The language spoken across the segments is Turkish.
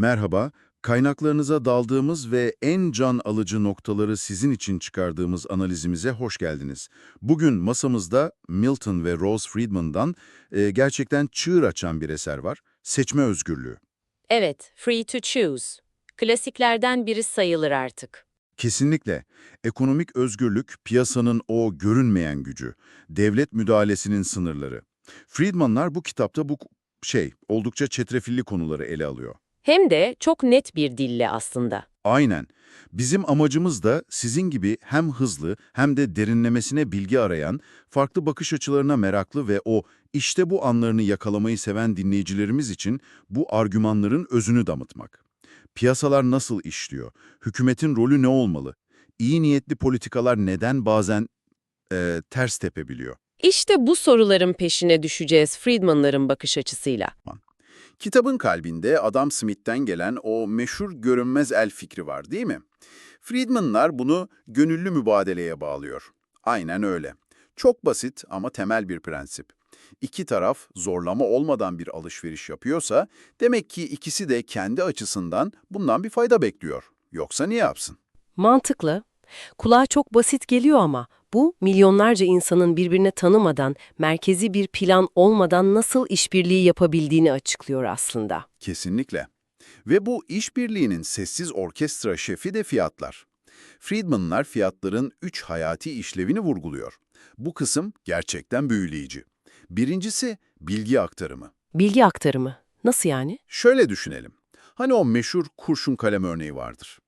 Merhaba, kaynaklarınıza daldığımız ve en can alıcı noktaları sizin için çıkardığımız analizimize hoş geldiniz. Bugün masamızda Milton ve Rose Friedman'dan e, gerçekten çığır açan bir eser var, Seçme Özgürlüğü. Evet, free to choose. Klasiklerden biri sayılır artık. Kesinlikle. Ekonomik özgürlük, piyasanın o görünmeyen gücü, devlet müdahalesinin sınırları. Friedmanlar bu kitapta bu şey, oldukça çetrefilli konuları ele alıyor. Hem de çok net bir dille aslında. Aynen. Bizim amacımız da sizin gibi hem hızlı hem de derinlemesine bilgi arayan, farklı bakış açılarına meraklı ve o işte bu anlarını yakalamayı seven dinleyicilerimiz için bu argümanların özünü damıtmak. Piyasalar nasıl işliyor? Hükümetin rolü ne olmalı? İyi niyetli politikalar neden bazen eee, ters tepebiliyor? İşte bu soruların peşine düşeceğiz Friedman'ların bakış açısıyla. Kitabın kalbinde Adam Smith'ten gelen o meşhur görünmez el fikri var değil mi? Friedmanlar bunu gönüllü mübadeleye bağlıyor. Aynen öyle. Çok basit ama temel bir prensip. İki taraf zorlama olmadan bir alışveriş yapıyorsa, demek ki ikisi de kendi açısından bundan bir fayda bekliyor. Yoksa niye yapsın? Mantıklı. Kulağa çok basit geliyor ama bu milyonlarca insanın birbirini tanımadan, merkezi bir plan olmadan nasıl işbirliği yapabildiğini açıklıyor aslında. Kesinlikle. Ve bu işbirliğinin sessiz orkestra şefi de fiyatlar. Friedmanlar fiyatların üç hayati işlevini vurguluyor. Bu kısım gerçekten büyüleyici. Birincisi bilgi aktarımı. Bilgi aktarımı. Nasıl yani? Şöyle düşünelim. Hani o meşhur kurşun kalem örneği vardır.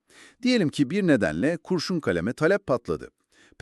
Diyelim ki bir nedenle kurşun kaleme talep patladı.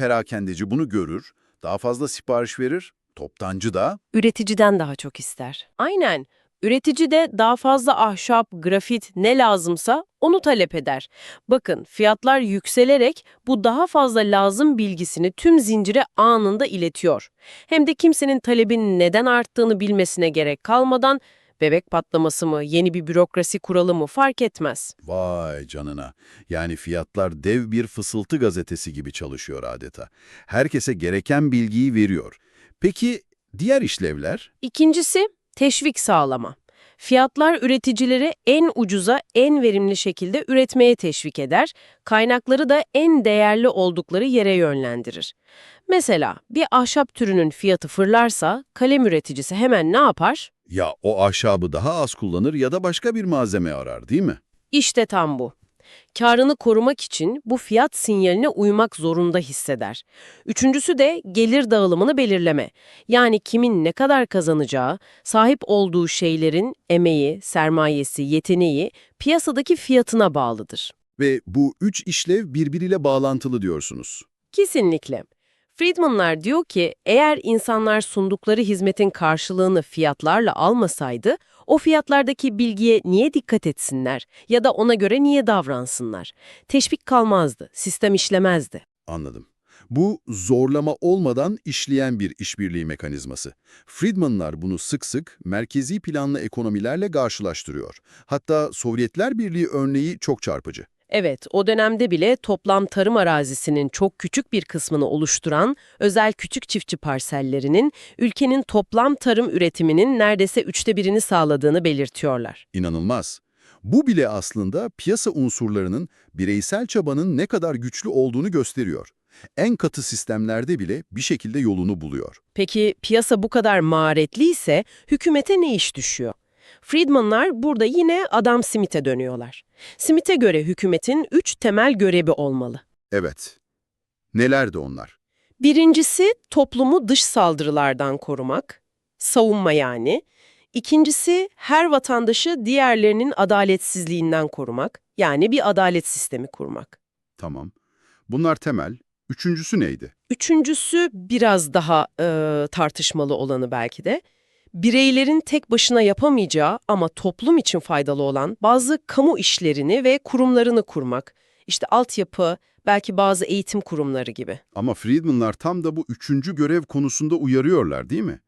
Perakendeci bunu görür, daha fazla sipariş verir, toptancı da Üreticiden daha çok ister. Aynen. Üretici de daha fazla ahşap, grafit ne lazımsa onu talep eder. Bakın fiyatlar yükselerek bu daha fazla lazım bilgisini tüm zincire anında iletiyor. Hem de kimsenin talebin neden arttığını bilmesine gerek kalmadan bebek patlaması mı, yeni bir bürokrasi kuralı mı fark etmez. Vay canına. Yani fiyatlar dev bir fısıltı gazetesi gibi çalışıyor adeta. Herkese gereken bilgiyi veriyor. Peki diğer işlevler? İkincisi teşvik sağlama. Fiyatlar üreticileri en ucuza, en verimli şekilde üretmeye teşvik eder, kaynakları da en değerli oldukları yere yönlendirir. Mesela bir ahşap türünün fiyatı fırlarsa kalem üreticisi hemen ne yapar? Ya o ahşabı daha az kullanır ya da başka bir malzeme arar değil mi? İşte tam bu. Karını korumak için bu fiyat sinyaline uymak zorunda hisseder. Üçüncüsü de gelir dağılımını belirleme. Yani kimin ne kadar kazanacağı, sahip olduğu şeylerin emeği, sermayesi, yeteneği piyasadaki fiyatına bağlıdır. Ve bu üç işlev birbiriyle bağlantılı diyorsunuz. Kesinlikle. Friedmanlar diyor ki eğer insanlar sundukları hizmetin karşılığını fiyatlarla almasaydı, o fiyatlardaki bilgiye niye dikkat etsinler ya da ona göre niye davransınlar? Teşvik kalmazdı, sistem işlemezdi. Anladım. Bu zorlama olmadan işleyen bir işbirliği mekanizması. Friedmanlar bunu sık sık merkezi planlı ekonomilerle karşılaştırıyor. Hatta Sovyetler Birliği örneği çok çarpıcı. Evet, o dönemde bile toplam tarım arazisinin çok küçük bir kısmını oluşturan özel küçük çiftçi parsellerinin ülkenin toplam tarım üretiminin neredeyse üçte birini sağladığını belirtiyorlar. İnanılmaz. Bu bile aslında piyasa unsurlarının bireysel çabanın ne kadar güçlü olduğunu gösteriyor. En katı sistemlerde bile bir şekilde yolunu buluyor. Peki piyasa bu kadar maharetliyse hükümete ne iş düşüyor? Friedmanlar burada yine Adam Smith'e dönüyorlar. Smith'e göre hükümetin üç temel görevi olmalı. Evet. Nelerdi onlar? Birincisi toplumu dış saldırılardan korumak, savunma yani. İkincisi her vatandaşı diğerlerinin adaletsizliğinden korumak, yani bir adalet sistemi kurmak. Tamam. Bunlar temel. Üçüncüsü neydi? Üçüncüsü biraz daha e, tartışmalı olanı belki de. Bireylerin tek başına yapamayacağı ama toplum için faydalı olan bazı kamu işlerini ve kurumlarını kurmak. İşte altyapı, belki bazı eğitim kurumları gibi. Ama Friedmanlar tam da bu üçüncü görev konusunda uyarıyorlar değil mi?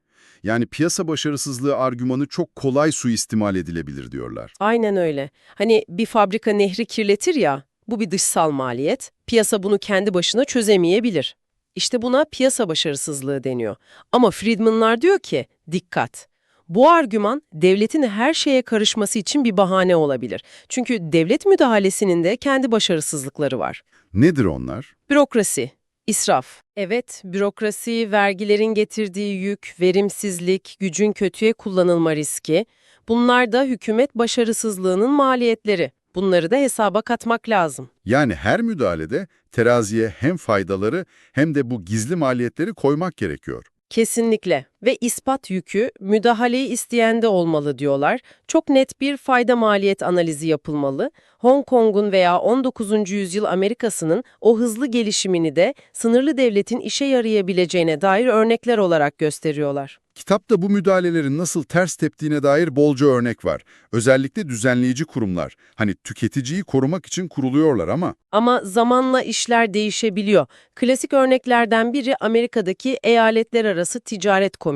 Yani piyasa başarısızlığı argümanı çok kolay suistimal edilebilir diyorlar. Aynen öyle. Hani bir fabrika nehri kirletir ya, bu bir dışsal maliyet. Piyasa bunu kendi başına çözemeyebilir. İşte buna piyasa başarısızlığı deniyor. Ama Friedmanlar diyor ki, dikkat. Bu argüman devletin her şeye karışması için bir bahane olabilir. Çünkü devlet müdahalesinin de kendi başarısızlıkları var. Nedir onlar? Bürokrasi, israf. Evet, bürokrasi, vergilerin getirdiği yük, verimsizlik, gücün kötüye kullanılma riski. Bunlar da hükümet başarısızlığının maliyetleri. Bunları da hesaba katmak lazım. Yani her müdahalede teraziye hem faydaları hem de bu gizli maliyetleri koymak gerekiyor. Kesinlikle ve ispat yükü müdahaleyi isteyende olmalı diyorlar. Çok net bir fayda maliyet analizi yapılmalı. Hong Kong'un veya 19. yüzyıl Amerika'sının o hızlı gelişimini de sınırlı devletin işe yarayabileceğine dair örnekler olarak gösteriyorlar. Kitapta bu müdahalelerin nasıl ters teptiğine dair bolca örnek var. Özellikle düzenleyici kurumlar. Hani tüketiciyi korumak için kuruluyorlar ama Ama zamanla işler değişebiliyor. Klasik örneklerden biri Amerika'daki Eyaletler Arası Ticaret Komisyonu.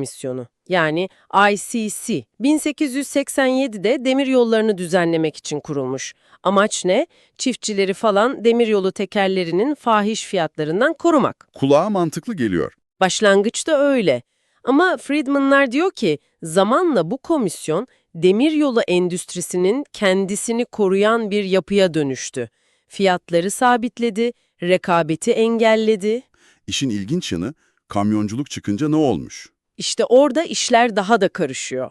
Yani ICC. 1887'de demir yollarını düzenlemek için kurulmuş. Amaç ne? Çiftçileri falan demiryolu tekerlerinin fahiş fiyatlarından korumak. kulağa mantıklı geliyor. Başlangıçta öyle. Ama Friedmanlar diyor ki zamanla bu komisyon demiryolu endüstrisinin kendisini koruyan bir yapıya dönüştü. Fiyatları sabitledi, rekabeti engelledi. İşin ilginç yanı kamyonculuk çıkınca ne olmuş? İşte orada işler daha da karışıyor.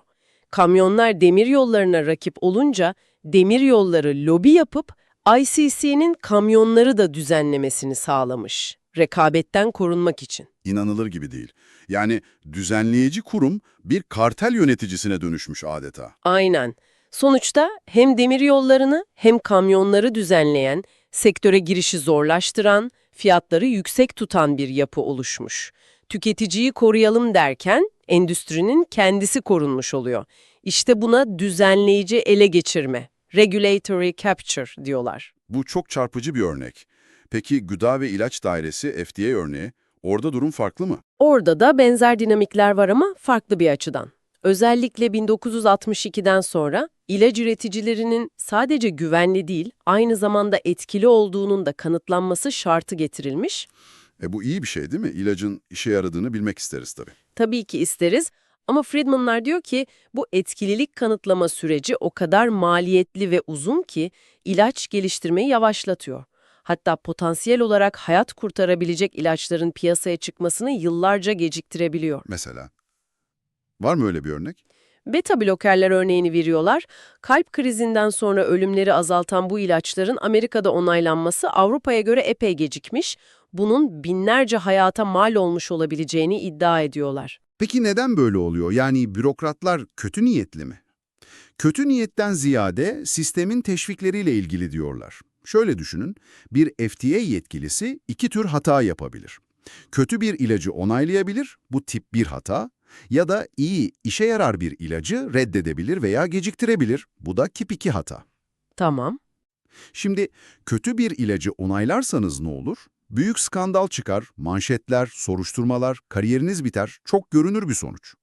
Kamyonlar demiryollarına rakip olunca demiryolları lobi yapıp ICC'nin kamyonları da düzenlemesini sağlamış. Rekabetten korunmak için. İnanılır gibi değil. Yani düzenleyici kurum bir kartel yöneticisine dönüşmüş adeta. Aynen. Sonuçta hem demiryollarını hem kamyonları düzenleyen, sektöre girişi zorlaştıran, fiyatları yüksek tutan bir yapı oluşmuş. Tüketiciyi koruyalım derken endüstrinin kendisi korunmuş oluyor. İşte buna düzenleyici ele geçirme, regulatory capture diyorlar. Bu çok çarpıcı bir örnek. Peki Gıda ve İlaç Dairesi FDA örneği, orada durum farklı mı? Orada da benzer dinamikler var ama farklı bir açıdan. Özellikle 1962'den sonra ilaç üreticilerinin sadece güvenli değil, aynı zamanda etkili olduğunun da kanıtlanması şartı getirilmiş. E bu iyi bir şey değil mi? İlacın işe yaradığını bilmek isteriz tabii. Tabii ki isteriz ama Friedmanlar diyor ki bu etkililik kanıtlama süreci o kadar maliyetli ve uzun ki ilaç geliştirmeyi yavaşlatıyor. Hatta potansiyel olarak hayat kurtarabilecek ilaçların piyasaya çıkmasını yıllarca geciktirebiliyor. Mesela. Var mı öyle bir örnek? Beta blokerler örneğini veriyorlar. Kalp krizinden sonra ölümleri azaltan bu ilaçların Amerika'da onaylanması Avrupa'ya göre epey gecikmiş. Bunun binlerce hayata mal olmuş olabileceğini iddia ediyorlar. Peki neden böyle oluyor? Yani bürokratlar kötü niyetli mi? Kötü niyetten ziyade sistemin teşvikleriyle ilgili diyorlar. Şöyle düşünün, bir FDA yetkilisi iki tür hata yapabilir. Kötü bir ilacı onaylayabilir, bu tip bir hata, ya da iyi, işe yarar bir ilacı reddedebilir veya geciktirebilir, bu da tip 2 hata. Tamam. Şimdi kötü bir ilacı onaylarsanız ne olur? Büyük skandal çıkar, manşetler, soruşturmalar, kariyeriniz biter, çok görünür bir sonuç.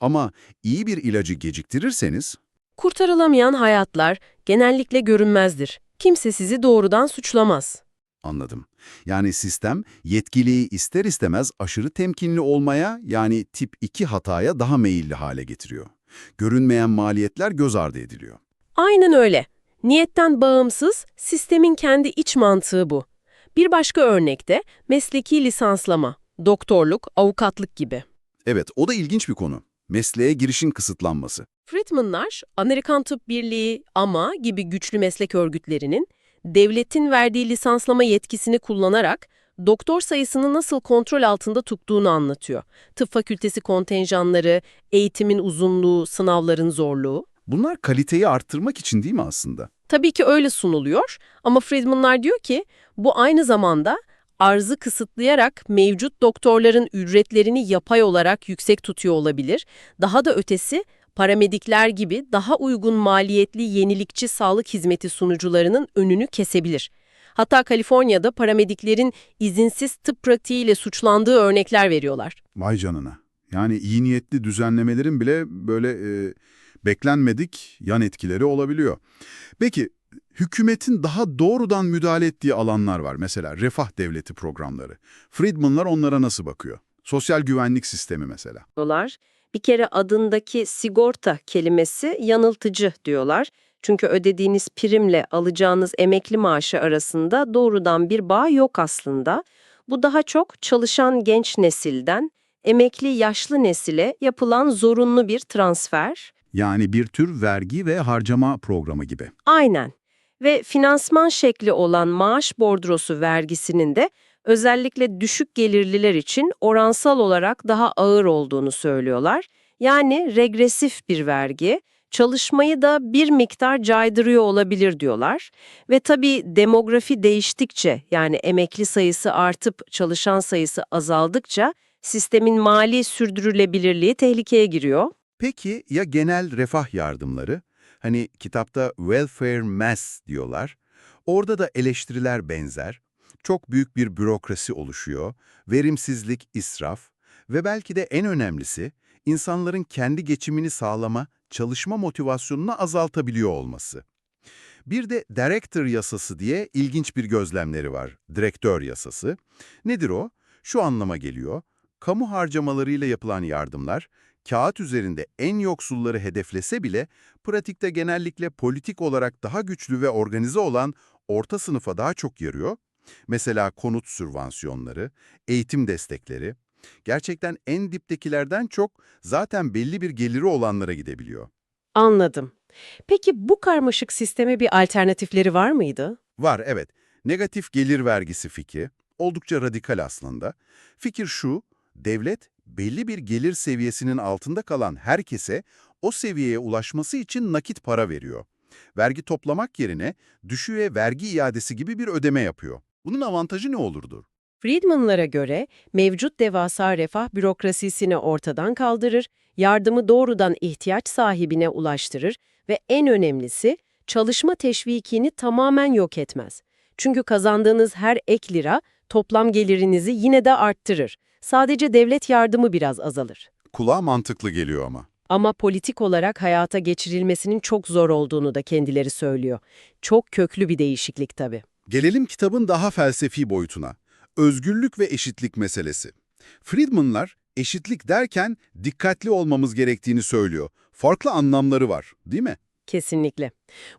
Ama iyi bir ilacı geciktirirseniz, Kurtarılamayan hayatlar genellikle görünmezdir. Kimse sizi doğrudan suçlamaz. anladım. Yani sistem yetkiliyi ister istemez aşırı temkinli olmaya yani tip 2 hataya daha meyilli hale getiriyor. Görünmeyen maliyetler göz ardı ediliyor. Aynen öyle. Niyetten bağımsız, sistemin kendi iç mantığı bu. Bir başka örnekte mesleki lisanslama, doktorluk, avukatlık gibi. Evet, o da ilginç bir konu. Mesleğe girişin kısıtlanması. Friedmanlar, Amerikan Tıp Birliği, AMA gibi güçlü meslek örgütlerinin devletin verdiği lisanslama yetkisini kullanarak doktor sayısını nasıl kontrol altında tuttuğunu anlatıyor. Tıp fakültesi kontenjanları, eğitimin uzunluğu, sınavların zorluğu. Bunlar kaliteyi arttırmak için değil mi aslında? Tabii ki öyle sunuluyor ama Friedmanlar diyor ki bu aynı zamanda arzı kısıtlayarak mevcut doktorların ücretlerini yapay olarak yüksek tutuyor olabilir. Daha da ötesi paramedikler gibi daha uygun maliyetli yenilikçi sağlık hizmeti sunucularının önünü kesebilir. Hatta Kaliforniya'da paramediklerin izinsiz tıp pratiğiyle suçlandığı örnekler veriyorlar. Vay canına. Yani iyi niyetli düzenlemelerin bile böyle e, beklenmedik yan etkileri olabiliyor. Peki hükümetin daha doğrudan müdahale ettiği alanlar var. Mesela refah devleti programları. Friedmanlar onlara nasıl bakıyor? Sosyal güvenlik sistemi mesela. Dolar, Bir kere adındaki sigorta kelimesi yanıltıcı diyorlar. Çünkü ödediğiniz primle alacağınız emekli maaşı arasında doğrudan bir bağ yok aslında. Bu daha çok çalışan genç nesilden emekli yaşlı nesile yapılan zorunlu bir transfer. Yani bir tür vergi ve harcama programı gibi. Aynen. Ve finansman şekli olan maaş bordrosu vergisinin de özellikle düşük gelirliler için oransal olarak daha ağır olduğunu söylüyorlar. Yani regresif bir vergi, çalışmayı da bir miktar caydırıyor olabilir diyorlar. Ve tabii demografi değiştikçe yani emekli sayısı artıp çalışan sayısı azaldıkça sistemin mali sürdürülebilirliği tehlikeye giriyor. Peki ya genel refah yardımları? Hani kitapta welfare mass diyorlar. Orada da eleştiriler benzer. Çok büyük bir bürokrasi oluşuyor, verimsizlik, israf ve belki de en önemlisi insanların kendi geçimini sağlama, çalışma motivasyonunu azaltabiliyor olması. Bir de director yasası diye ilginç bir gözlemleri var. Direktör yasası. Nedir o? Şu anlama geliyor. Kamu harcamalarıyla yapılan yardımlar, kağıt üzerinde en yoksulları hedeflese bile, pratikte genellikle politik olarak daha güçlü ve organize olan orta sınıfa daha çok yarıyor. Mesela konut sübvansiyonları, eğitim destekleri, gerçekten en diptekilerden çok zaten belli bir geliri olanlara gidebiliyor. Anladım. Peki bu karmaşık sisteme bir alternatifleri var mıydı? Var, evet. Negatif gelir vergisi fikri oldukça radikal aslında. Fikir şu, devlet belli bir gelir seviyesinin altında kalan herkese o seviyeye ulaşması için nakit para veriyor. Vergi toplamak yerine düşüğe vergi iadesi gibi bir ödeme yapıyor. Bunun avantajı ne olurdu? Friedman'lara göre mevcut devasa refah bürokrasisini ortadan kaldırır, yardımı doğrudan ihtiyaç sahibine ulaştırır ve en önemlisi çalışma teşvikini tamamen yok etmez. Çünkü kazandığınız her ek lira toplam gelirinizi yine de arttırır. Sadece devlet yardımı biraz azalır. Kulağa mantıklı geliyor ama. Ama politik olarak hayata geçirilmesinin çok zor olduğunu da kendileri söylüyor. Çok köklü bir değişiklik tabii. Gelelim kitabın daha felsefi boyutuna. Özgürlük ve eşitlik meselesi. Friedman'lar eşitlik derken dikkatli olmamız gerektiğini söylüyor. Farklı anlamları var, değil mi? Kesinlikle.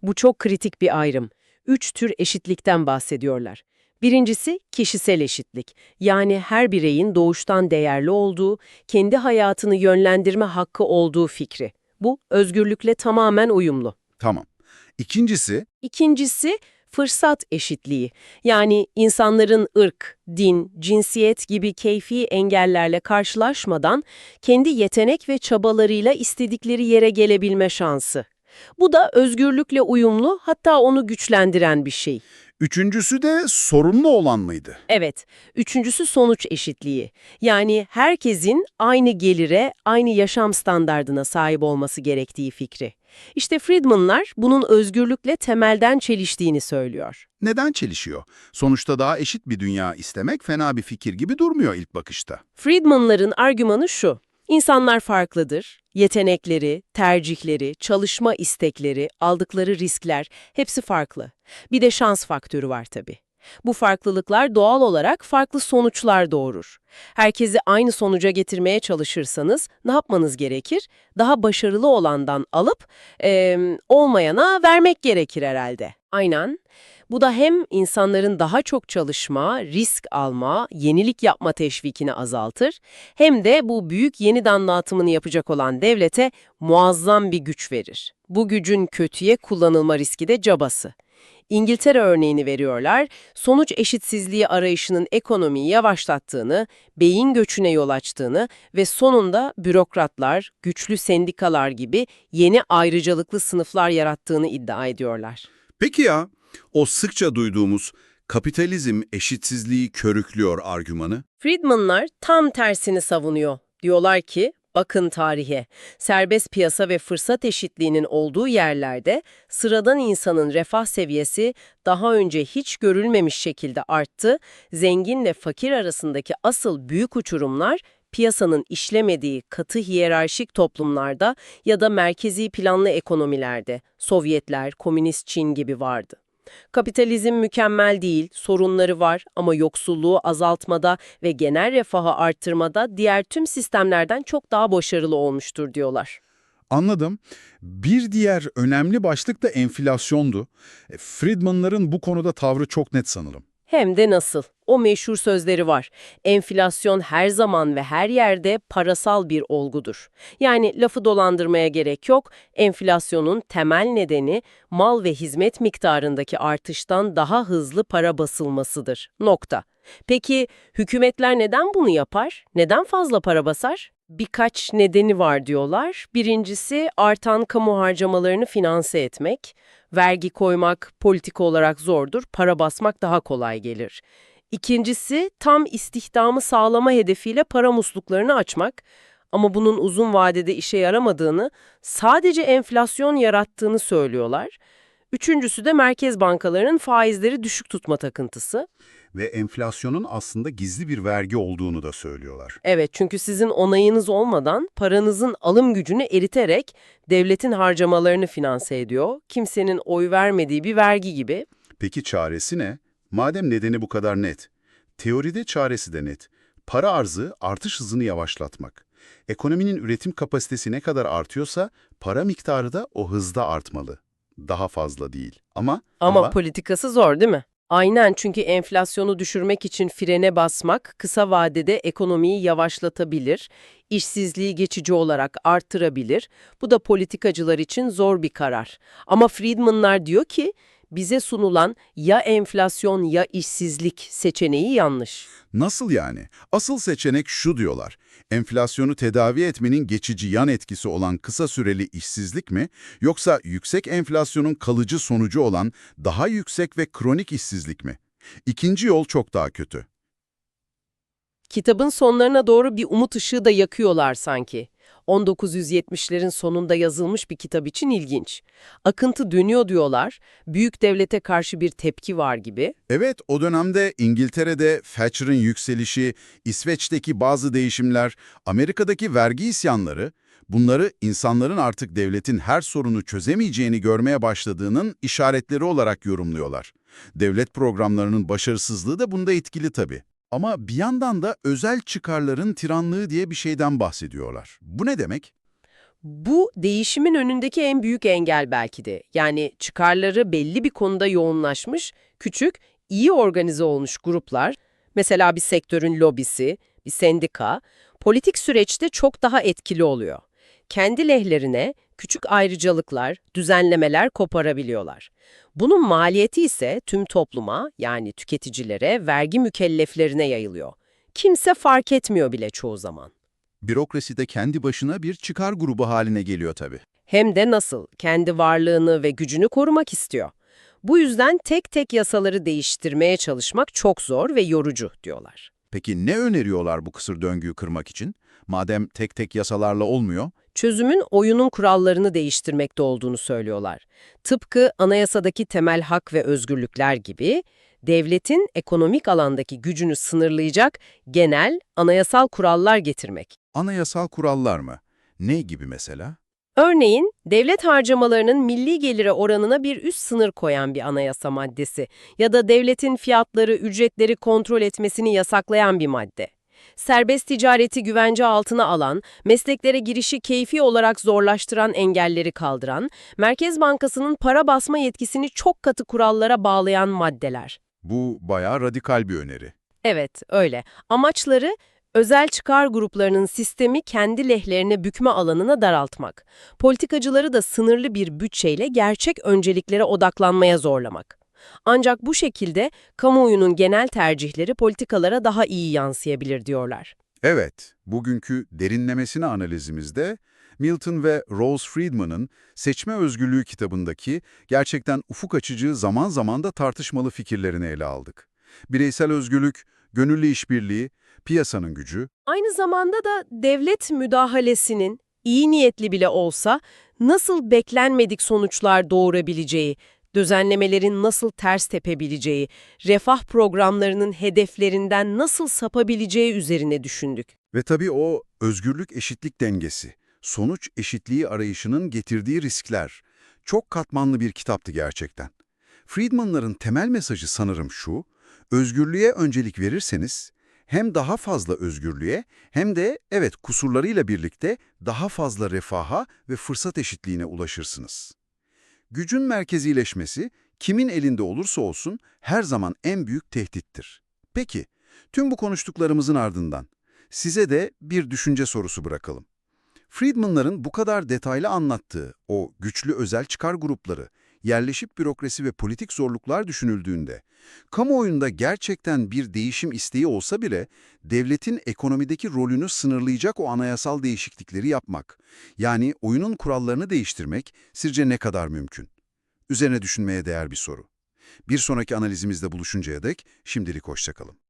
Bu çok kritik bir ayrım. Üç tür eşitlikten bahsediyorlar. Birincisi kişisel eşitlik. Yani her bireyin doğuştan değerli olduğu, kendi hayatını yönlendirme hakkı olduğu fikri. Bu özgürlükle tamamen uyumlu. Tamam. İkincisi, İkincisi fırsat eşitliği. Yani insanların ırk, din, cinsiyet gibi keyfi engellerle karşılaşmadan kendi yetenek ve çabalarıyla istedikleri yere gelebilme şansı. Bu da özgürlükle uyumlu hatta onu güçlendiren bir şey. üçüncüsü de sorunlu olan mıydı? Evet, üçüncüsü sonuç eşitliği. Yani herkesin aynı gelire, aynı yaşam standardına sahip olması gerektiği fikri. İşte Friedman'lar bunun özgürlükle temelden çeliştiğini söylüyor. Neden çelişiyor? Sonuçta daha eşit bir dünya istemek fena bir fikir gibi durmuyor ilk bakışta. Friedman'ların argümanı şu. İnsanlar farklıdır. Yetenekleri, tercihleri, çalışma istekleri, aldıkları riskler hepsi farklı. Bir de şans faktörü var tabii. Bu farklılıklar doğal olarak farklı sonuçlar doğurur. Herkesi aynı sonuca getirmeye çalışırsanız ne yapmanız gerekir? Daha başarılı olandan alıp eee, olmayana vermek gerekir herhalde. Aynen. Bu da hem insanların daha çok çalışma, risk alma, yenilik yapma teşvikini azaltır, hem de bu büyük yeniden dağıtımını yapacak olan devlete muazzam bir güç verir. Bu gücün kötüye kullanılma riski de cabası. İngiltere örneğini veriyorlar, sonuç eşitsizliği arayışının ekonomiyi yavaşlattığını, beyin göçüne yol açtığını ve sonunda bürokratlar, güçlü sendikalar gibi yeni ayrıcalıklı sınıflar yarattığını iddia ediyorlar. Peki ya, o sıkça duyduğumuz kapitalizm eşitsizliği körüklüyor argümanı? Friedman'lar tam tersini savunuyor. Diyorlar ki, bakın tarihe, serbest piyasa ve fırsat eşitliğinin olduğu yerlerde sıradan insanın refah seviyesi daha önce hiç görülmemiş şekilde arttı, zenginle fakir arasındaki asıl büyük uçurumlar piyasanın işlemediği katı hiyerarşik toplumlarda ya da merkezi planlı ekonomilerde, Sovyetler, Komünist Çin gibi vardı. Kapitalizm mükemmel değil, sorunları var ama yoksulluğu azaltmada ve genel refahı arttırmada diğer tüm sistemlerden çok daha başarılı olmuştur diyorlar. Anladım. Bir diğer önemli başlık da enflasyondu. E, Friedman'ların bu konuda tavrı çok net sanırım. Hem de nasıl? O meşhur sözleri var. Enflasyon her zaman ve her yerde parasal bir olgudur. Yani lafı dolandırmaya gerek yok. Enflasyonun temel nedeni mal ve hizmet miktarındaki artıştan daha hızlı para basılmasıdır. Nokta. Peki hükümetler neden bunu yapar? Neden fazla para basar? Birkaç nedeni var diyorlar. Birincisi artan kamu harcamalarını finanse etmek. Vergi koymak politik olarak zordur, para basmak daha kolay gelir. İkincisi tam istihdamı sağlama hedefiyle para musluklarını açmak. Ama bunun uzun vadede işe yaramadığını, sadece enflasyon yarattığını söylüyorlar. Üçüncüsü de merkez bankalarının faizleri düşük tutma takıntısı. Ve enflasyonun aslında gizli bir vergi olduğunu da söylüyorlar. Evet çünkü sizin onayınız olmadan paranızın alım gücünü eriterek devletin harcamalarını finanse ediyor. Kimsenin oy vermediği bir vergi gibi. Peki çaresi ne? Madem nedeni bu kadar net. Teoride çaresi de net. Para arzı artış hızını yavaşlatmak. Ekonominin üretim kapasitesi ne kadar artıyorsa para miktarı da o hızda artmalı. Daha fazla değil. Ama Ama, politikası zor değil mi? Aynen çünkü enflasyonu düşürmek için frene basmak kısa vadede ekonomiyi yavaşlatabilir, işsizliği geçici olarak arttırabilir. Bu da politikacılar için zor bir karar. Ama Friedmanlar diyor ki bize sunulan ya enflasyon ya işsizlik seçeneği yanlış. Nasıl yani? Asıl seçenek şu diyorlar. Enflasyonu tedavi etmenin geçici yan etkisi olan kısa süreli işsizlik mi, yoksa yüksek enflasyonun kalıcı sonucu olan daha yüksek ve kronik işsizlik mi? İkinci yol çok daha kötü. Kitabın sonlarına doğru bir umut ışığı da yakıyorlar sanki. 1970'lerin sonunda yazılmış bir kitap için ilginç. Akıntı dönüyor diyorlar, büyük devlete karşı bir tepki var gibi. Evet, o dönemde İngiltere'de Thatcher'ın yükselişi, İsveç'teki bazı değişimler, Amerika'daki vergi isyanları, bunları insanların artık devletin her sorunu çözemeyeceğini görmeye başladığının işaretleri olarak yorumluyorlar. Devlet programlarının başarısızlığı da bunda etkili tabii. Ama bir yandan da özel çıkarların tiranlığı diye bir şeyden bahsediyorlar. Bu ne demek? Bu değişimin önündeki en büyük engel belki de. Yani çıkarları belli bir konuda yoğunlaşmış, küçük, iyi organize olmuş gruplar, mesela bir sektörün lobisi, bir sendika, politik süreçte çok daha etkili oluyor. Kendi lehlerine küçük ayrıcalıklar, düzenlemeler koparabiliyorlar. Bunun maliyeti ise tüm topluma yani tüketicilere, vergi mükelleflerine yayılıyor. Kimse fark etmiyor bile çoğu zaman. Bürokrasi de kendi başına bir çıkar grubu haline geliyor tabii. Hem de nasıl, kendi varlığını ve gücünü korumak istiyor. Bu yüzden tek tek yasaları değiştirmeye çalışmak çok zor ve yorucu diyorlar. Peki ne öneriyorlar bu kısır döngüyü kırmak için? Madem tek tek yasalarla olmuyor, Çözümün oyunun kurallarını değiştirmekte olduğunu söylüyorlar. Tıpkı anayasadaki temel hak ve özgürlükler gibi, devletin ekonomik alandaki gücünü sınırlayacak genel, anayasal kurallar getirmek. anayasal kurallar mı? Ne gibi mesela? Örneğin, devlet harcamalarının milli gelire oranına bir üst sınır koyan bir anayasa maddesi ya da devletin fiyatları, ücretleri kontrol etmesini yasaklayan bir madde. Serbest ticareti güvence altına alan, mesleklere girişi keyfi olarak zorlaştıran engelleri kaldıran, Merkez Bankası'nın para basma yetkisini çok katı kurallara bağlayan maddeler. Bu bayağı radikal bir öneri. Evet, öyle. Amaçları özel çıkar gruplarının sistemi kendi lehlerine bükme alanına daraltmak. Politikacıları da sınırlı bir bütçeyle gerçek önceliklere odaklanmaya zorlamak. Ancak bu şekilde kamuoyunun genel tercihleri politikalara daha iyi yansıyabilir diyorlar. Evet, bugünkü derinlemesine analizimizde Milton ve Rose Friedman'ın Seçme Özgürlüğü kitabındaki gerçekten ufuk açıcı zaman zaman da tartışmalı fikirlerini ele aldık. Bireysel özgürlük, gönüllü işbirliği, piyasanın gücü, Aynı zamanda da devlet müdahalesinin iyi niyetli bile olsa nasıl beklenmedik sonuçlar doğurabileceği, düzenlemelerin nasıl ters tepebileceği, refah programlarının hedeflerinden nasıl sapabileceği üzerine düşündük. Ve tabii o özgürlük eşitlik dengesi, sonuç eşitliği arayışının getirdiği riskler. Çok katmanlı bir kitaptı gerçekten. Friedman'ların temel mesajı sanırım şu, özgürlüğe öncelik verirseniz hem daha fazla özgürlüğe hem de evet kusurlarıyla birlikte daha fazla refaha ve fırsat eşitliğine ulaşırsınız. Gücün merkezileşmesi kimin elinde olursa olsun her zaman en büyük tehdittir. Peki, tüm bu konuştuklarımızın ardından size de bir düşünce sorusu bırakalım. Friedman'ların bu kadar detaylı anlattığı o güçlü özel çıkar grupları, yerleşip bürokrasi ve politik zorluklar düşünüldüğünde, kamuoyunda gerçekten bir değişim isteği olsa bile devletin ekonomideki rolünü sınırlayacak o anayasal değişiklikleri yapmak, yani oyunun kurallarını değiştirmek sizce ne kadar mümkün? Üzerine düşünmeye değer bir soru. Bir sonraki analizimizde buluşuncaya dek şimdilik hoşçakalın.